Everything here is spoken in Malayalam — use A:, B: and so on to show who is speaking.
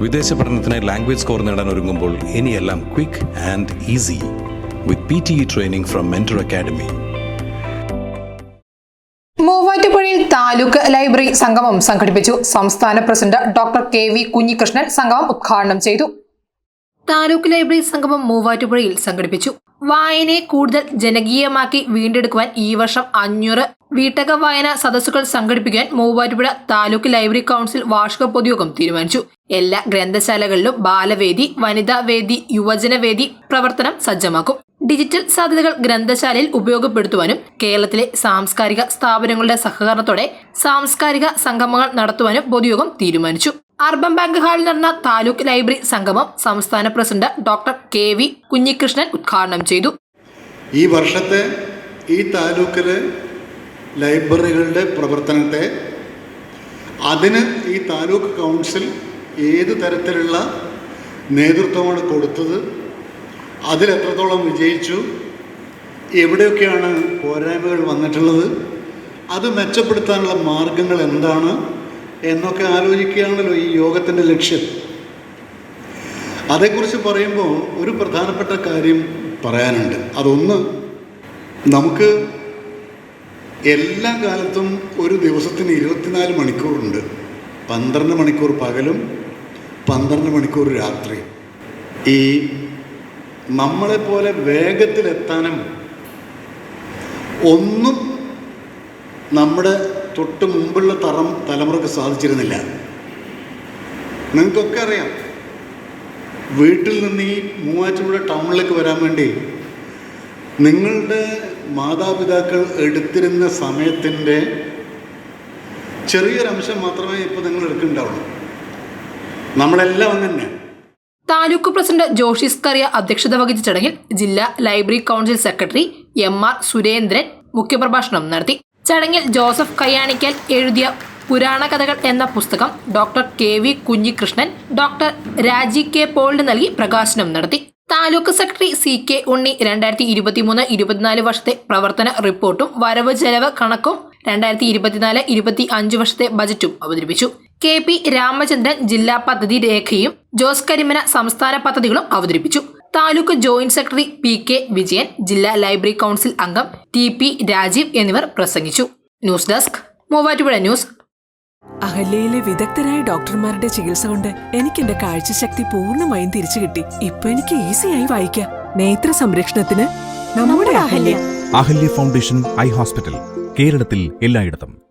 A: വിദേശ പഠനത്തിന് ലാംഗ്വേജ് സ്കോർ നേടാൻ ഒരുങ്ങുമ്പോൾ ഇനിയെല്ലാം quick and easy with P T E training from Mentor Academy
B: മൂവാറ്റുപുഴയിൽ താലൂക്ക് ലൈബ്രറി സംഗമം സംഘടിപ്പിച്ചു. സംസ്ഥാന president doctor K V Kunhikrishnan സംഗമം ഉദ്ഘാടനം ചെയ്തു. താലൂക്ക് ലൈബ്രറി സംഗമം മൂവാറ്റുപുഴയിൽ സംഘടിപ്പിച്ചു. വായനയെ കൂടുതൽ ജനകീയമാക്കി വീണ്ടെടുക്കുവാൻ ഈ വർഷം അഞ്ഞൂറ് വീട്ടക വായന സദസ്സുകൾ സംഘടിപ്പിക്കാൻ മൂവാറ്റുപുഴ താലൂക്ക് ലൈബ്രറി കൗൺസിൽ വാർഷിക പൊതുയോഗം തീരുമാനിച്ചു. എല്ലാ ഗ്രന്ഥശാലകളിലും ബാലവേദി വനിതാ വേദി യുവജനവേദി പ്രവർത്തനം സജ്ജമാക്കും. ഡിജിറ്റൽ സാധ്യതകൾ ഗ്രന്ഥശാലയിൽ ഉപയോഗപ്പെടുത്തുവാനും കേരളത്തിലെ സാംസ്കാരിക സ്ഥാപനങ്ങളുടെ സഹകരണത്തോടെ സാംസ്കാരിക സംഗമങ്ങൾ നടത്തുവാനും പൊതുയോഗം തീരുമാനിച്ചു. അർബൻ ബാങ്ക് ഹാളിൽ നടന്ന താലൂക്ക് ലൈബ്രറി സംഗമം സംസ്ഥാന president doctor K V Kunhikrishnan ഉദ്ഘാടനം ചെയ്തു.
C: ഈ വർഷത്തെ ഈ താലൂക്കിലെ ലൈബ്രറികളുടെ പ്രവർത്തനത്തെ അതിന് ഈ താലൂക്ക് കൗൺസിൽ ഏത് തരത്തിലുള്ള നേതൃത്വമാണ് കൊടുത്തത് അതിൽ എത്രത്തോളം വിജയിച്ചു എവിടെയൊക്കെയാണ് പോരായ്മകൾ വന്നിട്ടുള്ളത് അത് മെച്ചപ്പെടുത്താനുള്ള മാർഗങ്ങൾ എന്താണ് എന്നൊക്കെ ആലോചിക്കുകയാണല്ലോ ഈ യോഗത്തിന്റെ ലക്ഷ്യം. അതേക്കുറിച്ച് പറയുമ്പോൾ ഒരു പ്രധാനപ്പെട്ട കാര്യം പറയാനുണ്ട്. അതൊന്ന് നമുക്ക് എല്ലാ കാലത്തും ഒരു ദിവസത്തിന് ഇരുപത്തിനാല് മണിക്കൂറുണ്ട്. പന്ത്രണ്ട് മണിക്കൂർ പകലും പന്ത്രണ്ട് മണിക്കൂർ രാത്രി. ഈ നമ്മളെപ്പോലെ വേഗത്തിലെത്താനും ഒന്നും നമ്മുടെ തൊട്ട് മുമ്പുള്ള തറം തലമുറയ്ക്ക് സാധിച്ചിരുന്നില്ല. നിങ്ങൾക്കൊക്കെ അറിയാം. വീട്ടിൽ നിന്ന് ഈ മൂവാറ്റുപുഴ ടൗണിലേക്ക് വരാൻ വേണ്ടി നിങ്ങളുടെ മാതാപിതാക്കൾ എടുത്തിരുന്ന സമയത്തിന്റെ ചെറിയൊരംശം മാത്രമേ ഇപ്പോൾ നിങ്ങൾ എടുക്കുന്നുണ്ടാവുള്ളൂ. നമ്മളെല്ലാം അങ്ങനെ
B: താലൂക്ക് പ്രസിഡന്റ് ജോഷി സ്കറിയ അധ്യക്ഷത വഹിച്ച ചടങ്ങിൽ ജില്ലാ library council secretary M R Surendran മുഖ്യപ്രഭാഷണം നടത്തി. ചടങ്ങിൽ ജോസഫ് കയ്യാണിക്കൽ എഴുതിയ പുരാണ കഥകൾ എന്ന പുസ്തകം doctor K V Kunhikrishnan doctor Raji K പോളിന് നൽകി പ്രകാശനം നടത്തി. Taluk secretary C K Unni രണ്ടായിരത്തി ഇരുപത്തിമൂന്ന് ഇരുപത്തിനാല് വർഷത്തെ പ്രവർത്തന റിപ്പോർട്ടും വരവ് ചെലവ് കണക്കും രണ്ടായിരത്തി ഇരുപത്തിനാല് ഇരുപത്തി അഞ്ച് വർഷത്തെ ബജറ്റും അവതരിപ്പിച്ചു. കെ പി രാമചന്ദ്രൻ ജില്ലാ പദ്ധതി രേഖയും ജോസ് കരിമന സംസ്ഥാന പദ്ധതികളും അവതരിപ്പിച്ചു. Taluk joint secretary P K Vijayan ജില്ലാ ലൈബ്രറി കൗൺസിൽ അംഗം ടി പി രാജീവ് എന്നിവർ പ്രസംഗിച്ചു. News desk Muvattupuzha news.
D: അഹല്യയിലെ വിദഗ്ധരായ ഡോക്ടർമാരുടെ ചികിത്സ കൊണ്ട് എനിക്ക് എന്റെ കാഴ്ചശക്തി പൂർണമായും തിരിച്ചു കിട്ടി. ഇപ്പൊ എനിക്ക് ഈസിയായി വായിക്കാം. നേത്ര സംരക്ഷണത്തിന് നമ്മുടെ Ahalya.
E: Ahalya foundation eye hospital കേരളത്തിൽ എല്ലായിടത്തും.